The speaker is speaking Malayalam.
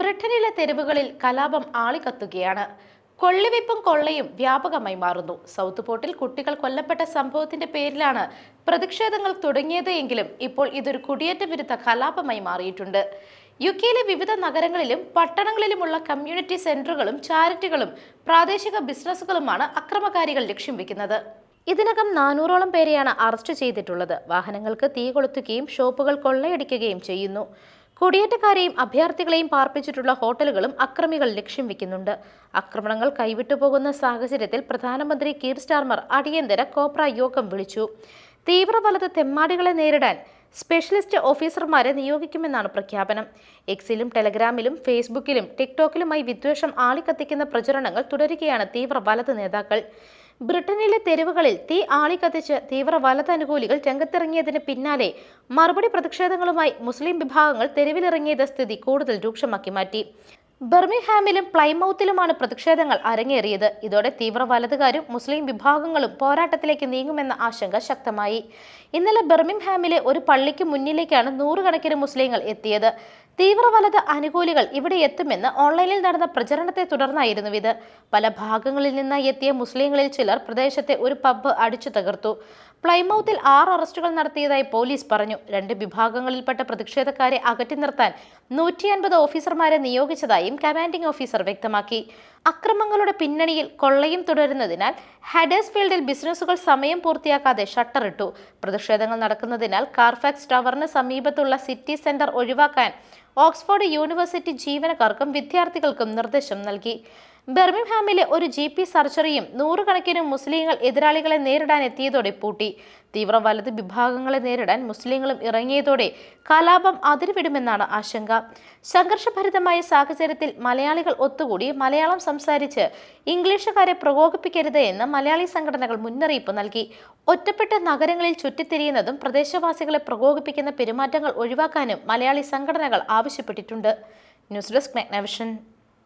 ബ്രിട്ടനിലെ തെരുവുകളിൽ കലാപം ആളിക്കത്തുകയാണ്. കൊള്ളിവെപ്പും കൊള്ളയും വ്യാപകമായി മാറുന്നു. സൗത്ത് പോർട്ടിൽ കുട്ടികൾ കൊല്ലപ്പെട്ട സംഭവത്തിന്റെ പേരിലാണ് പ്രതിഷേധങ്ങൾ തുടങ്ങിയത് എങ്കിലും ഇപ്പോൾ ഇതൊരു കുടിയേറ്റ വിരുദ്ധ കലാപമായി മാറിയിട്ടുണ്ട്. യു കെയിലെ വിവിധ നഗരങ്ങളിലും പട്ടണങ്ങളിലുമുള്ള കമ്മ്യൂണിറ്റി സെന്ററുകളും ചാരിറ്റികളും പ്രാദേശിക ബിസിനസ്സുകളുമാണ് അക്രമകാരികൾ ലക്ഷ്യം വെക്കുന്നത്. ഇതിനകം നാനൂറോളം പേരെയാണ് അറസ്റ്റ് ചെയ്തിട്ടുള്ളത്. വാഹനങ്ങൾക്ക് തീ കൊളുത്തുകയും ഷോപ്പുകൾ കൊള്ളയടിക്കുകയും ചെയ്യുന്നു. കുടിയേറ്റക്കാരെയും അഭയാർത്ഥികളെയും പാർപ്പിച്ചിട്ടുള്ള ഹോട്ടലുകളും അക്രമികൾ ലക്ഷ്യം വെക്കുന്നുണ്ട്. ആക്രമണങ്ങൾ കൈവിട്ടു പോകുന്ന സാഹചര്യത്തിൽ പ്രധാനമന്ത്രി കീർ സ്റ്റാർമർ അടിയന്തര കോപ്ര യോഗം വിളിച്ചു. തീവ്രവലത് തെമ്മാടികളെ നേരിടാൻ സ്പെഷ്യലിസ്റ്റ് ഓഫീസർമാരെ നിയോഗിക്കുമെന്നാണ് പ്രഖ്യാപനം. എക്സിലും ടെലഗ്രാമിലും ഫേസ്ബുക്കിലും ടിക്ടോക്കിലുമായി വിദ്വേഷം ആളിക്കത്തിക്കുന്ന പ്രചരണങ്ങൾ തുടരുകയാണ് തീവ്ര വലത് നേതാക്കൾ. ബ്രിട്ടനിലെ തെരുവുകളിൽ തീ ആളിക്കത്തിച്ച് തീവ്ര വലത് അനുകൂലികൾ രംഗത്തിറങ്ങിയതിന് പിന്നാലെ മറുപടി പ്രതിഷേധങ്ങളുമായി മുസ്ലിം വിഭാഗങ്ങൾ തെരുവിലിറങ്ങിയത് സ്ഥിതി കൂടുതൽ രൂക്ഷമാക്കി മാറ്റി. ബർമിംഗ്ഹാമിലും പ്ലൈമൌത്തിലുമാണ് പ്രതിഷേധങ്ങൾ അരങ്ങേറിയത്. ഇതോടെ തീവ്ര വലതുകാരും മുസ്ലിം വിഭാഗങ്ങളും പോരാട്ടത്തിലേക്ക് നീങ്ങുമെന്ന ആശങ്ക ശക്തമായി. ഇന്നലെ ബർമിംഗ്ഹാമിലെ ഒരു പള്ളിക്ക് മുന്നിലേക്കാണ് നൂറുകണക്കിന് മുസ്ലിങ്ങൾ എത്തിയത്. തീവ്ര വലത് അനുകൂലികൾ ഇവിടെ എത്തുമെന്ന് ഓൺലൈനിൽ നടന്ന പ്രചരണത്തെ തുടർന്നായിരുന്നു ഇത്. പല ഭാഗങ്ങളിൽ നിന്നായി എത്തിയ മുസ്ലിങ്ങളിൽ ചിലർ പ്രദേശത്തെ ഒരു പബ്ബ് അടിച്ചു തകർത്തു. പ്ലൈമൌത്തിൽ ആറ് അറസ്റ്റുകൾ നടത്തിയതായി പോലീസ് പറഞ്ഞു. രണ്ട് വിഭാഗങ്ങളിൽപ്പെട്ട പ്രതിഷേധക്കാരെ അകറ്റി നിർത്താൻ നൂറ്റി അൻപത് ഓഫീസർമാരെ നിയോഗിച്ചതായും കമാൻഡിംഗ് ഓഫീസർ വ്യക്തമാക്കി. അക്രമങ്ങളുടെ പിന്നണിയിൽ കൊള്ളയും തുടരുന്നതിനാൽ ഹഡേഴ്സ്ഫീൽഡിൽ ബിസിനസ്സുകൾ സമയം പൂർത്തിയാക്കാതെ ഷട്ടറിട്ടു പ്രതിഷേധങ്ങൾ നടക്കുന്നതിനാൽ കാർഫാക്സ് ടവറിന് സമീപത്തുള്ള സിറ്റി സെന്റർ ഒഴിവാക്കാൻ ഓക്സ്ഫോർഡ് യൂണിവേഴ്സിറ്റി ജീവനക്കാർക്കും വിദ്യാർത്ഥികൾക്കും നിർദ്ദേശം നൽകി. ബെർമിംഗ്ഹാമിലെ ഒരു ജി പി സർജറിയും നൂറുകണക്കിന് മുസ്ലിങ്ങൾ എതിരാളികളെ നേരിടാൻ എത്തിയതോടെ പൂട്ടി. തീവ്ര വലത് വിഭാഗങ്ങളെ നേരിടാൻ മുസ്ലിങ്ങളും ഇറങ്ങിയതോടെ കലാപം അതിരുവിടുമെന്നാണ് ആശങ്ക. സംഘർഷഭരിതമായ സാഹചര്യത്തിൽ മലയാളികൾ ഒത്തുകൂടി മലയാളം സംസാരിച്ച് ഇംഗ്ലീഷുകാരെ പ്രകോപിപ്പിക്കരുത് എന്ന് മലയാളി സംഘടനകൾ മുന്നറിയിപ്പ് നൽകി. ഒറ്റപ്പെട്ട നഗരങ്ങളിൽ ചുറ്റിത്തിരിയുന്നതും പ്രദേശവാസികളെ പ്രകോപിപ്പിക്കുന്ന പെരുമാറ്റങ്ങൾ ഒഴിവാക്കാനും മലയാളി സംഘടനകൾ ആവശ്യപ്പെട്ടിട്ടുണ്ട്. News desk മെഗ്നവിഷൻ.